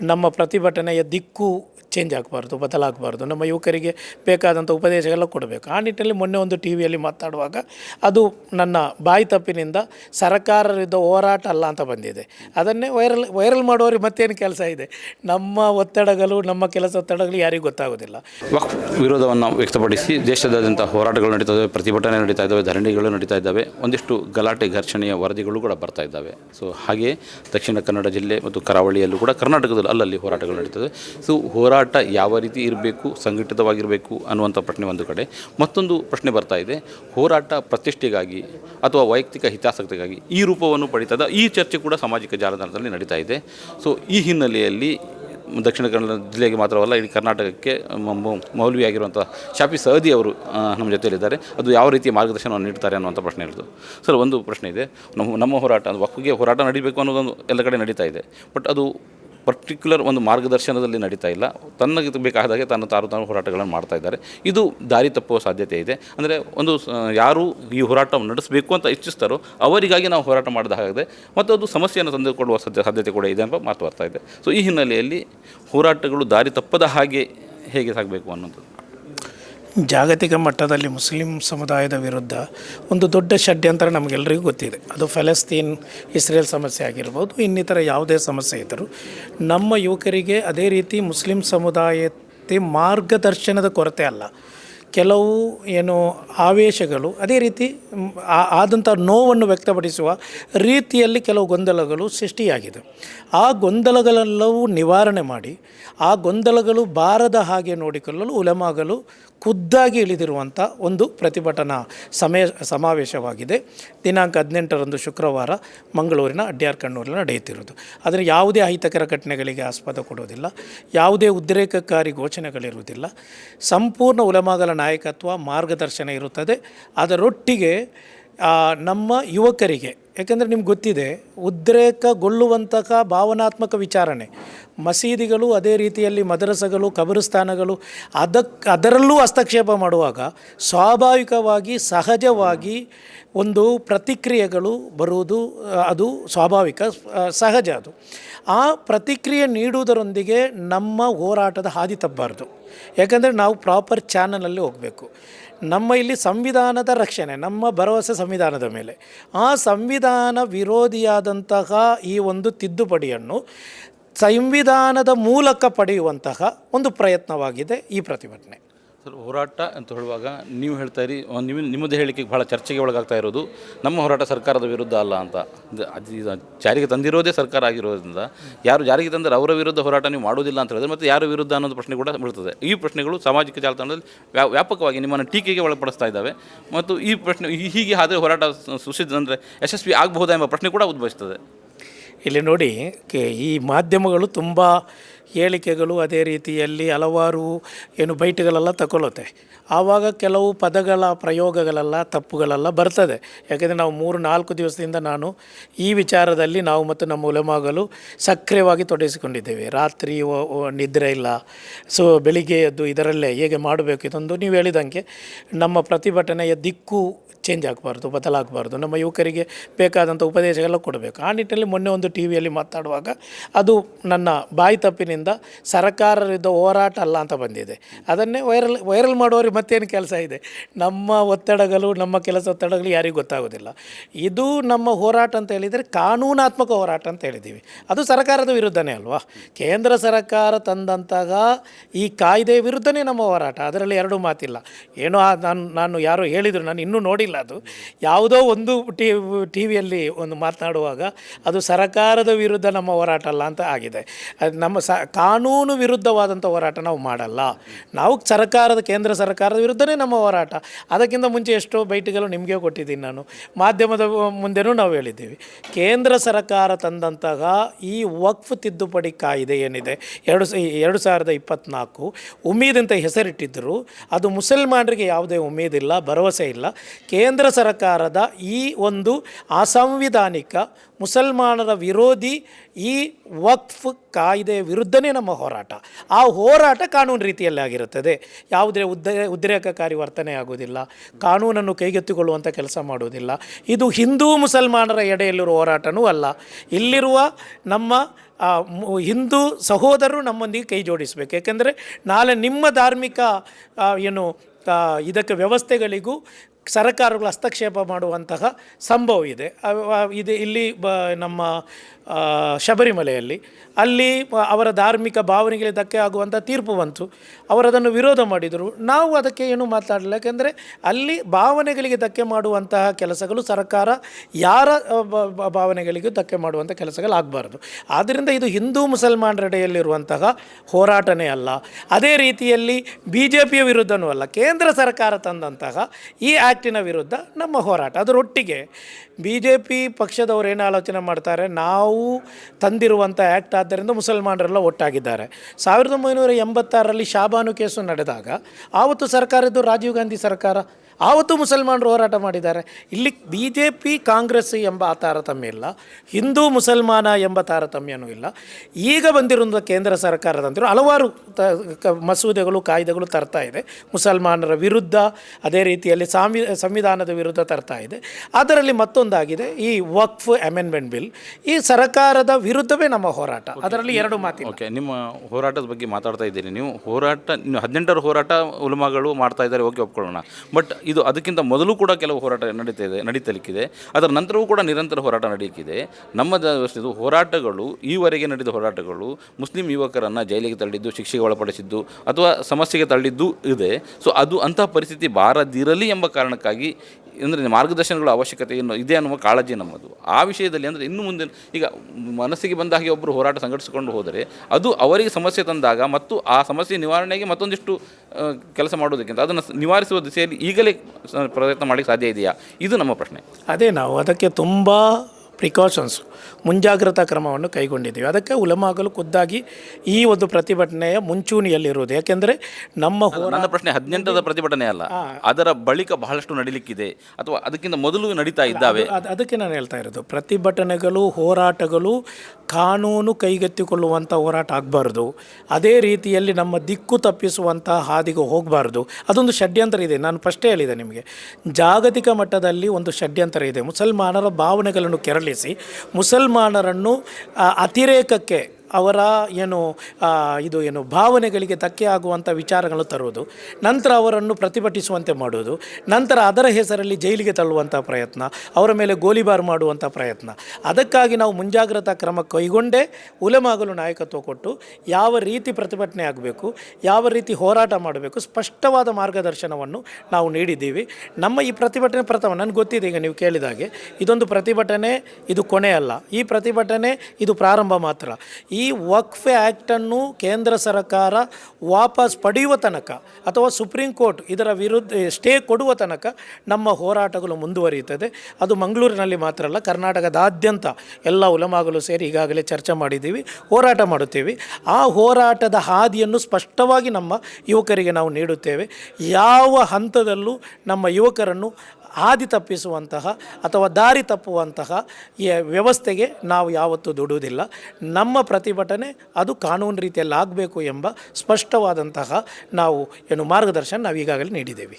ನಮ್ಮ ಪ್ರತಿಭಟನೆಯ ದಿಕ್ಕು ಚೇಂಜ್ ಆಗಬಾರ್ದು, ಬದಲಾಗಬಾರ್ದು. ನಮ್ಮ ಯುವಕರಿಗೆ ಬೇಕಾದಂಥ ಉಪದೇಶಗಳ ಕೊಡಬೇಕು. ಆ ನಿಟ್ಟಿನಲ್ಲಿ ಮೊನ್ನೆ ಒಂದು ಟಿ ವಿಯಲ್ಲಿ ಮಾತಾಡುವಾಗ ಅದು ನನ್ನ ಬಾಯಿ ತಪ್ಪಿನಿಂದ ಸರ್ಕಾರದ ಹೋರಾಟ ಅಲ್ಲ ಅಂತ ಬಂದಿದೆ. ಅದನ್ನೇ ವೈರಲ್ ವೈರಲ್ ಮಾಡುವವರಿಗೆ ಮತ್ತೇನು ಕೆಲಸ ಇದೆ? ನಮ್ಮ ಒತ್ತಡಗಳು, ನಮ್ಮ ಕೆಲಸ ಒತ್ತಡಗಳು ಯಾರಿಗೂ ಗೊತ್ತಾಗೋದಿಲ್ಲ. ವಕ್ಫ್ ವಿರೋಧವನ್ನು ವ್ಯಕ್ತಪಡಿಸಿ ದೇಶದಾದ್ಯಂತ ಹೋರಾಟಗಳು ನಡೀತಾ ಇದ್ದಾವೆ, ಪ್ರತಿಭಟನೆ ನಡೀತಾ ಇದ್ದಾವೆ, ಧರಣಿಗಳು ನಡೀತಾ ಇದ್ದಾವೆ. ಒಂದಿಷ್ಟು ಗಲಾಟೆ, ಘರ್ಷಣೆಯ ವರದಿಗಳು ಕೂಡ ಬರ್ತಾ ಇದ್ದಾವೆ. ಸೊ ಹಾಗೆ ದಕ್ಷಿಣ ಕನ್ನಡ ಜಿಲ್ಲೆ ಮತ್ತು ಕರಾವಳಿಯಲ್ಲೂ ಕೂಡ ಕರ್ನಾಟಕದಲ್ಲಿ ಅಲ್ಲಲ್ಲಿ ಹೋರಾಟಗಳು ನಡೀತದೆ ಸೊ ಹೋರಾಟ ಯಾವ ರೀತಿ ಇರಬೇಕು, ಸಂಘಟಿತವಾಗಿರಬೇಕು ಅನ್ನುವಂಥ ಪ್ರಶ್ನೆ ಒಂದು ಕಡೆ. ಮತ್ತೊಂದು ಪ್ರಶ್ನೆ ಬರ್ತಾ ಇದೆ. ಹೋರಾಟ ಪ್ರತಿಷ್ಠೆಗಾಗಿ ಅಥವಾ ವೈಯಕ್ತಿಕ ಹಿತಾಸಕ್ತಿಗಾಗಿ ಈ ರೂಪವನ್ನು ಪಡಿತದ ಈ ಚರ್ಚೆ ಕೂಡ ಸಾಮಾಜಿಕ ಜಾಲತಾಣದಲ್ಲಿ ನಡೀತಾ ಇದೆ. ಸೊ ಈ ಹಿನ್ನೆಲೆಯಲ್ಲಿ ದಕ್ಷಿಣ ಕನ್ನಡ ಜಿಲ್ಲೆಗೆ ಮಾತ್ರವಲ್ಲ, ಇಡೀ ಕರ್ನಾಟಕಕ್ಕೆ ಮೌಲ್ವಿಯಾಗಿರುವಂಥ ಶಾಫಿ ಸಹದಿ ಅವರು ನಮ್ಮ ಜೊತೆಯಲ್ಲಿದ್ದಾರೆ. ಅದು ಯಾವ ರೀತಿಯ ಮಾರ್ಗದರ್ಶನವನ್ನು ನೀಡ್ತಾರೆ ಅನ್ನುವಂಥ ಪ್ರಶ್ನೆ ಇರೋದು ಸರ್, ಒಂದು ಪ್ರಶ್ನೆ ಇದೆ. ನಮ್ಮ ನಮ್ಮ ಹೋರಾಟ, ಅದು ಹೋರಾಟ ನಡೀಬೇಕು ಅನ್ನೋದೊಂದು ಎಲ್ಲ ಕಡೆ ನಡೀತಾ ಇದೆ. ಬಟ್ ಅದು ಪರ್ಟಿಕ್ಯುಲರ್ ಒಂದು ಮಾರ್ಗದರ್ಶನದಲ್ಲಿ ನಡೀತಾ ಇಲ್ಲ. ತನ್ನಗೆ ಬೇಕಾದಾಗೆ ತನ್ನ ತಾರು ತಾನು ಹೋರಾಟಗಳನ್ನು ಮಾಡ್ತಾ ಇದ್ದಾರೆ. ಇದು ದಾರಿ ತಪ್ಪುವ ಸಾಧ್ಯತೆ ಇದೆ. ಅಂದರೆ ಒಂದು ಯಾರು ಈ ಹೋರಾಟವನ್ನು ನಡೆಸಬೇಕು ಅಂತ ಇಚ್ಛಿಸ್ತಾರೋ ಅವರಿಗಾಗಿ ನಾವು ಹೋರಾಟ ಮಾಡಿದ ಹಾಗಿದೆ ಮತ್ತು ಅದು ಸಮಸ್ಯೆಯನ್ನು ತಂದುಕೊಡುವ ಸಾಧ್ಯ, ಸಾಧ್ಯತೆ ಕೂಡ ಇದೆ ಅಂತ ಮಾತು ಬರ್ತಾ ಇದೆ. ಸೊ ಈ ಹಿನ್ನೆಲೆಯಲ್ಲಿ ಹೋರಾಟಗಳು ದಾರಿ ತಪ್ಪದ ಹಾಗೆ ಹೇಗೆ ಸಾಗಬೇಕು ಅನ್ನೋದು ಜಾಗತಿಕ ಮಟ್ಟದಲ್ಲಿ ಮುಸ್ಲಿಂ ಸಮುದಾಯದ ವಿರುದ್ಧ ಒಂದು ದೊಡ್ಡ ಷಡ್ಯಂತರ ನಮಗೆಲ್ಲರಿಗೂ ಗೊತ್ತಿದೆ. ಅದು ಫಲಸ್ತೀನ್, ಇಸ್ರೇಲ್ ಸಮಸ್ಯೆ ಆಗಿರ್ಬೋದು, ಇನ್ನಿತರ ಯಾವುದೇ ಸಮಸ್ಯೆ ಇದ್ದರೂ ನಮ್ಮ ಯುವಕರಿಗೆ ಅದೇ ರೀತಿ ಮುಸ್ಲಿಂ ಸಮುದಾಯಕ್ಕೆ ಮಾರ್ಗದರ್ಶನದ ಕೊರತೆ ಅಲ್ಲ. ಕೆಲವು ಏನು ಆವೇಶಗಳು, ಅದೇ ರೀತಿ ಆದಂಥ ನೋವನ್ನು ವ್ಯಕ್ತಪಡಿಸುವ ರೀತಿಯಲ್ಲಿ ಕೆಲವು ಗೊಂದಲಗಳು ಸೃಷ್ಟಿಯಾಗಿದೆ. ಆ ಗೊಂದಲಗಳೆಲ್ಲವೂ ನಿವಾರಣೆ ಮಾಡಿ, ಆ ಗೊಂದಲಗಳು ಬಾರದ ಹಾಗೆ ನೋಡಿಕೊಳ್ಳಲು ಉಲಮಾಗಲು ಖುದ್ದಾಗಿ ಇಳಿದಿರುವಂಥ ಒಂದು ಪ್ರತಿಭಟನಾ ಸಮಯ ಸಮಾವೇಶವಾಗಿದೆ. ದಿನಾಂಕ ಹದಿನೆಂಟರಂದು ಶುಕ್ರವಾರ ಮಂಗಳೂರಿನ ಅಡ್ಯಾರ್ ಕಣ್ಣೂರಲ್ಲಿ ನಡೆಯುತ್ತಿರುವುದು. ಆದರೆ ಯಾವುದೇ ಅಹಿತಕರ ಘಟನೆಗಳಿಗೆ ಆಸ್ಪದ ಕೊಡುವುದಿಲ್ಲ. ಯಾವುದೇ ಉದ್ರೇಕಕಾರಿ ಘೋಷಣೆಗಳಿರುವುದಿಲ್ಲ. ಸಂಪೂರ್ಣ ಉಲಮಾಗಲ ನಾಯಕತ್ವ ಮಾರ್ಗದರ್ಶನ ಇರುತ್ತದೆ. ಅದರೊಟ್ಟಿಗೆ ನಮ್ಮ ಯುವಕರಿಗೆ, ಯಾಕೆಂದರೆ ನಿಮ್ಗೆ ಗೊತ್ತಿದೆ, ಉದ್ರೇಕಗೊಳ್ಳುವಂತಹ ಭಾವನಾತ್ಮಕ ವಿಚಾರಣೆ. ಮಸೀದಿಗಳು ಅದೇ ರೀತಿಯಲ್ಲಿ ಮದರಸಗಳು, ಕಬರಸ್ಥಾನಗಳು ಅದಕ್ಕೆ ಅದರಲ್ಲೂ ಹಸ್ತಕ್ಷೇಪ ಮಾಡುವಾಗ ಸ್ವಾಭಾವಿಕವಾಗಿ, ಸಹಜವಾಗಿ ಒಂದು ಪ್ರತಿಕ್ರಿಯೆಗಳು ಬರುವುದು, ಅದು ಸ್ವಾಭಾವಿಕ ಸಹಜ ಅದು. ಆ ಪ್ರತಿಕ್ರಿಯೆ ನೀಡುವುದರೊಂದಿಗೆ ನಮ್ಮ ಹೋರಾಟದ ಹಾದಿ ತಪ್ಪಬಾರ್ದು. ಯಾಕಂದರೆ ನಾವು ಪ್ರಾಪರ್ ಚಾನಲಲ್ಲಿ ಹೋಗಬೇಕು. ನಮ್ಮ ಇಲ್ಲಿ ಸಂವಿಧಾನದ ರಕ್ಷಣೆ, ನಮ್ಮ ಭರವಸೆ ಸಂವಿಧಾನದ ಮೇಲೆ. ಆ ಸಂವಿಧಾನ ವಿರೋಧಿಯಾದಂತಹ ಈ ಒಂದು ತಿದ್ದುಪಡಿಯನ್ನು ಸಂವಿಧಾನದ ಮೂಲಕ ಪಡೆಯುವಂತಹ ಒಂದು ಪ್ರಯತ್ನವಾಗಿದೆ ಈ ಪ್ರತಿಭಟನೆ. ಸರ್, ಹೋರಾಟ ಅಂತ ಹೇಳುವಾಗ ನೀವು ಹೇಳ್ತಾ ಇರಿ ನಿಮ್ಮ ನಿಮ್ಮದೇ ಹೇಳಿಕೆಗೆ ಭಾಳ ಚರ್ಚೆಗೆ ಒಳಗಾಗ್ತಾ ಇರೋದು, ನಮ್ಮ ಹೋರಾಟ ಸರ್ಕಾರದ ವಿರುದ್ಧ ಅಲ್ಲ ಅಂತ. ಜಾರಿಗೆ ತಂದಿರೋದೇ ಸರ್ಕಾರ ಆಗಿರೋದ್ರಿಂದ ಯಾರು ಜಾರಿಗೆ ತಂದರೆ ಅವರ ವಿರುದ್ಧ ಹೋರಾಟ ನೀವು ಮಾಡೋದಿಲ್ಲ ಅಂತ ಹೇಳಿದ್ರೆ ಮತ್ತು ಯಾರ ವಿರುದ್ಧ ಅನ್ನೋದು ಪ್ರಶ್ನೆ ಕೂಡ ಬೀಳ್ತದೆ. ಈ ಪ್ರಶ್ನೆಗಳು ಸಾಮಾಜಿಕ ಜಾಲತಾಣದಲ್ಲಿ ವ್ಯಾ- ವ್ಯಾಪಕವಾಗಿ ನಿಮ್ಮನ್ನು ಟೀಕೆಗೆ ಒಳಪಡಿಸ್ತಾ ಇದ್ದಾವೆ. ಮತ್ತು ಈ ಪ್ರಶ್ನೆ ಹೀಗೆ ಆದರೆ ಹೋರಾಟ ಸುಸಿದ ಅಂದರೆ ಯಶಸ್ವಿ ಆಗಬಹುದಾ ಎಂಬ ಪ್ರಶ್ನೆ ಕೂಡ ಉದ್ಭವಿಸ್ತದೆ. ಇಲ್ಲಿ ನೋಡಿ ಈ ಮಾಧ್ಯಮಗಳು ತುಂಬ ಹೇಳಿಕೆಗಳು ಅದೇ ರೀತಿಯಲ್ಲಿ ಹಲವಾರು ಏನು ಬೈಟ್ಗಳೆಲ್ಲ ತಗೊಳ್ಳುತ್ತೆ. ಆವಾಗ ಕೆಲವು ಪದಗಳ ಪ್ರಯೋಗಗಳೆಲ್ಲ ತಪ್ಪುಗಳೆಲ್ಲ ಬರ್ತದೆ. ಯಾಕೆಂದರೆ ನಾವು ಮೂರು ನಾಲ್ಕು ದಿವಸದಿಂದ ನಾನು ಈ ವಿಚಾರದಲ್ಲಿ ನಾವು ಮತ್ತು ನಮ್ಮ ಉಲೆಮಾಗಲು ಸಕ್ರಿಯವಾಗಿ ತೊಡಗಿಸಿಕೊಂಡಿದ್ದೇವೆ. ರಾತ್ರಿ ನಿದ್ರೆ ಇಲ್ಲ. ಸೊ, ಬೆಳಿಗ್ಗೆ ಎದ್ದು ಇದರಲ್ಲೇ ಹೇಗೆ ಮಾಡಬೇಕು ಇದೊಂದು ನೀವು ಹೇಳಿದಂಗೆ ನಮ್ಮ ಪ್ರತಿಭಟನೆಯ ದಿಕ್ಕು ಚೇಂಜ್ ಆಗಬಾರ್ದು, ಬದಲಾಗಬಾರ್ದು. ನಮ್ಮ ಯುವಕರಿಗೆ ಬೇಕಾದಂಥ ಉಪದೇಶಗಳ ಕೊಡಬೇಕು. ಆ ನಿಟ್ಟಿನಲ್ಲಿ ಮೊನ್ನೆ ಒಂದು ಟಿ ವಿಯಲ್ಲಿ ಮಾತಾಡುವಾಗ ಅದು ನನ್ನ ಬಾಯಿ ತಪ್ಪಿನಿಂದ ಸರ್ಕಾರದಿಂದ ಹೋರಾಟ ಅಲ್ಲ ಅಂತ ಬಂದಿದೆ. ಅದನ್ನೇ ವೈರಲ್ ವೈರಲ್ ಮಾಡುವವರಿಗೆ ಮತ್ತೇನು ಕೆಲಸ ಇದೆ? ನಮ್ಮ ಒತ್ತಡಗಳು, ನಮ್ಮ ಕೆಲಸ ಒತ್ತಡಗಳು ಯಾರಿಗೂ ಗೊತ್ತಾಗೋದಿಲ್ಲ. ಇದು ನಮ್ಮ ಹೋರಾಟ ಅಂತ ಹೇಳಿದರೆ ಕಾನೂನಾತ್ಮಕ ಹೋರಾಟ ಅಂತ ಹೇಳಿದ್ದೀವಿ. ಅದು ಸರ್ಕಾರದ ವಿರುದ್ಧನೇ ಅಲ್ವಾ? ಕೇಂದ್ರ ಸರ್ಕಾರ ತಂದಂತಹ ಈ ಕಾಯ್ದೆ ವಿರುದ್ಧನೇ ನಮ್ಮ ಹೋರಾಟ. ಅದರಲ್ಲಿ ಎರಡು ಮಾತಿಲ್ಲ. ಏನೋ ನಾನು ನಾನು ಯಾರೋ ಹೇಳಿದರು, ನಾನು ಇನ್ನೂ ನೋಡಿಲ್ಲ ಅದು. ಯಾವುದೋ ಒಂದು ಟಿ ಟಿ ಒಂದು ಮಾತನಾಡುವಾಗ ಅದು ಸರ್ಕಾರದ ವಿರುದ್ಧ ನಮ್ಮ ಹೋರಾಟ ಅಲ್ಲ ಅಂತ ಆಗಿದೆ. ನಮ್ಮ ಸ ಕಾನೂನು ವಿರುದ್ಧವಾದಂಥ ಹೋರಾಟ ನಾವು ಮಾಡಲ್ಲ. ನಾವು ಸರ್ಕಾರದ, ಕೇಂದ್ರ ಸರ್ಕಾರದ ವಿರುದ್ಧನೇ ನಮ್ಮ ಹೋರಾಟ. ಅದಕ್ಕಿಂತ ಮುಂಚೆ ಎಷ್ಟೋ ಬೈಟ್ಗಳು ನಿಮಗೆ ಕೊಟ್ಟಿದ್ದೀನಿ ನಾನು. ಮಾಧ್ಯಮದ ಮುಂದೆನೂ ನಾವು ಹೇಳಿದ್ದೀವಿ. ಕೇಂದ್ರ ಸರ್ಕಾರ ತಂದಂತಹ ಈ ವಕ್ಫ್ ತಿದ್ದುಪಡಿ ಕಾಯ್ದೆ ಏನಿದೆ, ಎರಡು ಎರಡು ಸಾವಿರದ ಇಪ್ಪತ್ತ್ನಾಲ್ಕು ಉಮೀದ್ ಅಂತ ಹೆಸರಿಟ್ಟಿದ್ದರು ಅದು ಮುಸಲ್ಮಾನರಿಗೆ ಯಾವುದೇ ಉಮೇದಿಲ್ಲ ಭರವಸೆ ಇಲ್ಲ. ಕೇಂದ್ರ ಸರ್ಕಾರದ ಈ ಒಂದು ಅಸಾಂವಿಧಾನಿಕ ಮುಸಲ್ಮಾನರ ವಿರೋಧಿ ಈ ವಕ್ಫ್ ಕಾಯ್ದೆ ವಿರುದ್ಧನೇ ನಮ್ಮ ಹೋರಾಟ. ಆ ಹೋರಾಟ ಕಾನೂನು ರೀತಿಯಲ್ಲಿ ಆಗಿರುತ್ತದೆ. ಯಾವುದೇ ಉದ್ದ, ಉದ್ರೇಕಕಾರಿ ವರ್ತನೆ ಆಗೋದಿಲ್ಲ ಕಾನೂನನ್ನು ಕೈಗೆತ್ತಿಕೊಳ್ಳುವಂಥ ಕೆಲಸ ಮಾಡುವುದಿಲ್ಲ. ಇದು ಹಿಂದೂ ಮುಸಲ್ಮಾನರ ಎಡೆಯಲ್ಲಿರುವ ಹೋರಾಟನೂ ಅಲ್ಲ. ಇಲ್ಲಿರುವ ನಮ್ಮ ಹಿಂದೂ ಸಹೋದರರು ನಮ್ಮೊಂದಿಗೆ ಕೈ ಜೋಡಿಸಬೇಕು. ಏಕೆಂದರೆ ನಾಳೆ ನಿಮ್ಮ ಧಾರ್ಮಿಕ ಏನು ಇದಕ್ಕೆ ವ್ಯವಸ್ಥೆಗಳಿಗೂ ಸರ್ಕಾರಗಳು ಹಸ್ತಕ್ಷೇಪ ಮಾಡುವಂತಹ ಸಂಭವ ಇದೆ. ಇದು ಇಲ್ಲಿ ಬ, ನಮ್ಮ ಶಬರಿಮಲೆಯಲ್ಲಿ. ಅಲ್ಲಿ ಅವರ ಧಾರ್ಮಿಕ ಭಾವನೆಗಳಿಗೆ ಧಕ್ಕೆ ಆಗುವಂಥ ತೀರ್ಪು ಬಂತು. ಅವರದನ್ನು ವಿರೋಧ ಮಾಡಿದರು. ನಾವು ಅದಕ್ಕೆ ಏನು ಮಾತಾಡಲಿಲ್ಲ. ಯಾಕೆಂದರೆ ಅಲ್ಲಿ ಭಾವನೆಗಳಿಗೆ ಧಕ್ಕೆ ಮಾಡುವಂತಹ ಕೆಲಸಗಳು ಸರ್ಕಾರ ಯಾರ ಭಾವನೆಗಳಿಗೂ ಧಕ್ಕೆ ಮಾಡುವಂಥ ಕೆಲಸಗಳು ಆಗಬಾರ್ದು. ಆದ್ದರಿಂದ ಇದು ಹಿಂದೂ ಮುಸಲ್ಮಾನರೆಡೆಯಲ್ಲಿರುವಂತಹ ಹೋರಾಟನೇ ಅಲ್ಲ. ಅದೇ ರೀತಿಯಲ್ಲಿ ಬಿ ಜೆ ಪಿಯ ವಿರುದ್ಧನೂ ಅಲ್ಲ. ಕೇಂದ್ರ ಸರ್ಕಾರ ತಂದಂತಹ ಈ ಆ್ಯಕ್ಟಿನ ವಿರುದ್ಧ ನಮ್ಮ ಹೋರಾಟ. ಅದರೊಟ್ಟಿಗೆ ಬಿ ಜೆ ಪಿ ಪಕ್ಷದವರು ಏನು ಆಲೋಚನೆ ಮಾಡ್ತಾರೆ? ನಾವು ತಂದಿರುವಂಥ ಆ್ಯಕ್ಟ್ ಆದ್ದರಿಂದ ಮುಸಲ್ಮಾನರೆಲ್ಲ ಒಟ್ಟಾಗಿದ್ದಾರೆ. ಸಾವಿರದ ಒಂಬೈನೂರ ಎಂಬತ್ತಾರರಲ್ಲಿ ಶಾಬಾನು ಕೇಸು ನಡೆದಾಗ, ಆವತ್ತು ಸರ್ಕಾರದ್ದು ರಾಜೀವ್ ಗಾಂಧಿ ಸರ್ಕಾರ? ಆವತ್ತು ಮುಸಲ್ಮಾನರು ಹೋರಾಟ ಮಾಡಿದ್ದಾರೆ. ಇಲ್ಲಿ ಬಿ ಜೆ ಪಿ ಕಾಂಗ್ರೆಸ್ ಎಂಬ ಆ ತಾರತಮ್ಯ ಇಲ್ಲ. ಹಿಂದೂ ಮುಸಲ್ಮಾನ ಎಂಬ ತಾರತಮ್ಯನೂ ಇಲ್ಲ. ಈಗ ಬಂದಿರುವ ಕೇಂದ್ರ ಸರ್ಕಾರದಂತಿರೋ ಹಲವಾರು ತ ಮಸೂದೆಗಳು ಕಾಯ್ದೆಗಳು ತರ್ತಾ ಇದೆ. ಮುಸಲ್ಮಾನರ ವಿರುದ್ಧ ಅದೇ ರೀತಿಯಲ್ಲಿ ಸಾಂವಿ ಸಂವಿಧಾನದ ವಿರುದ್ಧ ತರ್ತಾ ಇದೆ. ಅದರಲ್ಲಿ ಮತ್ತೊಂದಾಗಿದೆ ಈ ವಕ್ಫ್ ಅಮೆಂಡ್ಮೆಂಟ್ ಬಿಲ್ ಈ ಸರ್ಕಾರದ ವಿರುದ್ಧವೇ ನಮ್ಮ ಹೋರಾಟ. ಅದರಲ್ಲಿ ಎರಡು ಮಾತಿ ಓಕೆ ನಿಮ್ಮ ಹೋರಾಟದ ಬಗ್ಗೆ ಮಾತಾಡ್ತಾ ಇದ್ದೀರಿ ನೀವು. ಹೋರಾಟ ಹದಿನೆಂಟರ ಹೋರಾಟ ಉಲುಮಗಳು ಮಾಡ್ತಾ ಇದ್ದಾರೆ ಓಕೆ ಒಪ್ಕೊಳ್ಳೋಣ. ಬಟ್ ಇದು ಅದಕ್ಕಿಂತ ಮೊದಲು ಕೂಡ ಕೆಲವು ಹೋರಾಟ ನಡೀತಾ ಇದೆ, ನಡೀತಲಿಕ್ಕಿದೆ. ಅದರ ನಂತರವೂ ಕೂಡ ನಿರಂತರ ಹೋರಾಟ ನಡೆಯಲಿಕ್ಕಿದೆ. ನಮ್ಮ ಇದು ಹೋರಾಟಗಳು, ಈವರೆಗೆ ನಡೆದ ಹೋರಾಟಗಳು, ಮುಸ್ಲಿಂ ಯುವಕರನ್ನು ಜೈಲಿಗೆ ತಳ್ಳಿದ್ದು ಶಿಕ್ಷೆಗೆ ಒಳಪಡಿಸಿದ್ದು ಅಥವಾ ಸಮಸ್ಯೆಗೆ ತಳ್ಳಿದ್ದು ಇದೆ. ಸೊ ಅದು ಅಂತಹ ಪರಿಸ್ಥಿತಿ ಬಾರದಿರಲಿ ಎಂಬ ಕಾರಣಕ್ಕಾಗಿ ಅಂದರೆ ಮಾರ್ಗದರ್ಶನಗಳ ಅವಶ್ಯಕತೆ ಏನು ಇದೆ ಅನ್ನುವ ಕಾಳಜಿ ನಮ್ಮದು. ಆ ವಿಷಯದಲ್ಲಿ ಅಂದರೆ ಇನ್ನು ಮುಂದೆ ಈಗ ಮನಸ್ಸಿಗೆ ಬಂದ ಹಾಗೆ ಒಬ್ಬರು ಹೋರಾಟ ಸಂಘಟಿಸಿಕೊಂಡು ಹೋದರೆ ಅದು ಅವರಿಗೆ ಸಮಸ್ಯೆ ತಂದಾಗ ಮತ್ತು ಆ ಸಮಸ್ಯೆ ನಿವಾರಣೆಗೆ ಮತ್ತೊಂದಿಷ್ಟು ಕೆಲಸ ಮಾಡೋದಕ್ಕಿಂತ ಅದನ್ನು ನಿವಾರಿಸುವ ದಿಸೆಯಲ್ಲಿ ಈಗಲೇ ಪ್ರಯತ್ನ ಮಾಡಲಿಕ್ಕೆ ಸಾಧ್ಯ ಇದೆಯಾ? ಇದು ನಮ್ಮ ಪ್ರಶ್ನೆ. ಅದೇ ನಾವು ಅದಕ್ಕೆ ತುಂಬ ಪ್ರಿಕಾಷನ್ಸ್ ಮುಂಜಾಗ್ರತಾ ಕ್ರಮವನ್ನು ಕೈಗೊಂಡಿದ್ದೀವಿ. ಅದಕ್ಕೆ ಉಲಮಾಗಲು ಖುದ್ದಾಗಿ ಈ ಒಂದು ಪ್ರತಿಭಟನೆಯ ಮುಂಚೂಣಿಯಲ್ಲಿರುವುದು. ಯಾಕೆಂದರೆ ನಮ್ಮ ನನ್ನ ಪ್ರಶ್ನೆ ಹದಿನೆಂಟರ ಪ್ರತಿಭಟನೆ ಅಲ್ಲ. ಅದರ ಬಳಿಕ ಬಹಳಷ್ಟು ನಡೀಲಿಕ್ಕಿದೆ. ಅಥವಾ ಅದಕ್ಕಿಂತ ಮೊದಲು ನಡೀತಾ ಇದ್ದಾವೆ? ಅದು ಅದಕ್ಕೆ ನಾನು ಹೇಳ್ತಾ ಇರೋದು. ಪ್ರತಿಭಟನೆಗಳು ಹೋರಾಟಗಳು ಕಾನೂನು ಕೈಗೆತ್ತಿಕೊಳ್ಳುವಂಥ ಹೋರಾಟ ಆಗಬಾರ್ದು. ಅದೇ ರೀತಿಯಲ್ಲಿ ನಮ್ಮ ದಿಕ್ಕು ತಪ್ಪಿಸುವಂಥ ಹಾದಿಗೆ ಹೋಗಬಾರ್ದು. ಅದೊಂದು ಷಡ್ಯಂತರ ಇದೆ. ನಾನು ಫಸ್ಟೇ ಹೇಳಿದೆ ನಿಮಗೆ. ಜಾಗತಿಕ ಮಟ್ಟದಲ್ಲಿ ಒಂದು ಷಡ್ಯಂತರ ಇದೆ. ಮುಸಲ್ಮಾನರ ಭಾವನೆಗಳನ್ನು ಕೆರಳಿಸಿ ಮುಸಲ್ಮಾನರನ್ನು ಅತಿರೇಕಕ್ಕೆ ಅವರ, ಏನು ಇದು ಏನು, ಭಾವನೆಗಳಿಗೆ ಧಕ್ಕೆ ಆಗುವಂಥ ವಿಚಾರಗಳು ತರುವುದು, ನಂತರ ಅವರನ್ನು ಪ್ರತಿಭಟಿಸುವಂತೆ ಮಾಡುವುದು, ನಂತರ ಅದರ ಹೆಸರಲ್ಲಿ ಜೈಲಿಗೆ ತಳ್ಳುವಂಥ ಪ್ರಯತ್ನ, ಅವರ ಮೇಲೆ ಗೋಲಿಬಾರ್ ಮಾಡುವಂಥ ಪ್ರಯತ್ನ. ಅದಕ್ಕಾಗಿ ನಾವು ಮುಂಜಾಗ್ರತಾ ಕ್ರಮ ಕೈಗೊಂಡೇ ಉಲೆಮಾಗಲು ನಾಯಕತ್ವ ಕೊಟ್ಟು ಯಾವ ರೀತಿ ಪ್ರತಿಭಟನೆ ಆಗಬೇಕು, ಯಾವ ರೀತಿ ಹೋರಾಟ ಮಾಡಬೇಕು, ಸ್ಪಷ್ಟವಾದ ಮಾರ್ಗದರ್ಶನವನ್ನು ನಾವು ನೀಡಿದ್ದೀವಿ. ನಮ್ಮ ಈ ಪ್ರತಿಭಟನೆ ಪ್ರಥಮ, ನನಗೆ ಗೊತ್ತಿದೆ ಈಗ ನೀವು ಕೇಳಿದಾಗೆ ಇದೊಂದು ಪ್ರತಿಭಟನೆ, ಇದು ಕೊನೆಯಲ್ಲ. ಈ ಪ್ರತಿಭಟನೆ, ಇದು ಪ್ರಾರಂಭ ಮಾತ್ರ. ವಕ್ಫ್ ಆ್ಯಕ್ಟನ್ನು ಕೇಂದ್ರ ಸರ್ಕಾರ ವಾಪಸ್ ಪಡೆಯುವ ತನಕ ಅಥವಾ ಸುಪ್ರೀಂ ಕೋರ್ಟ್ ಇದರ ವಿರುದ್ಧ ಸ್ಟೇ ಕೊಡುವ ತನಕ ನಮ್ಮ ಹೋರಾಟಗಳು ಮುಂದುವರಿಯುತ್ತದೆ. ಅದು ಮಂಗಳೂರಿನಲ್ಲಿ ಮಾತ್ರ ಅಲ್ಲ, ಕರ್ನಾಟಕದಾದ್ಯಂತ ಎಲ್ಲ ಉಲಮಾಗಲು ಸೇರಿ ಈಗಾಗಲೇ ಚರ್ಚೆ ಮಾಡಿದ್ದೀವಿ, ಹೋರಾಟ ಮಾಡುತ್ತೇವೆ. ಆ ಹೋರಾಟದ ಹಾದಿಯನ್ನು ಸ್ಪಷ್ಟವಾಗಿ ನಮ್ಮ ಯುವಕರಿಗೆ ನಾವು ನೀಡುತ್ತೇವೆ. ಯಾವ ಹಂತದಲ್ಲೂ ನಮ್ಮ ಯುವಕರನ್ನು ಹಾದಿ ತಪ್ಪಿಸುವಂತಹ ಅಥವಾ ದಾರಿ ತಪ್ಪುವಂತಹ ವ್ಯವಸ್ಥೆಗೆ ನಾವು ಯಾವತ್ತೂ ದುಡುವುದಿಲ್ಲ. ನಮ್ಮ ಪ್ರತಿಭಟನೆ ಅದು ಕಾನೂನು ರೀತಿಯಲ್ಲಿ ಆಗಬೇಕು ಎಂಬ ಸ್ಪಷ್ಟವಾದಂತಹ ನಾವು ಏನು ಮಾರ್ಗದರ್ಶನ ನಾವು ಈಗಾಗಲೇ ನೀಡಿದ್ದೇವೆ.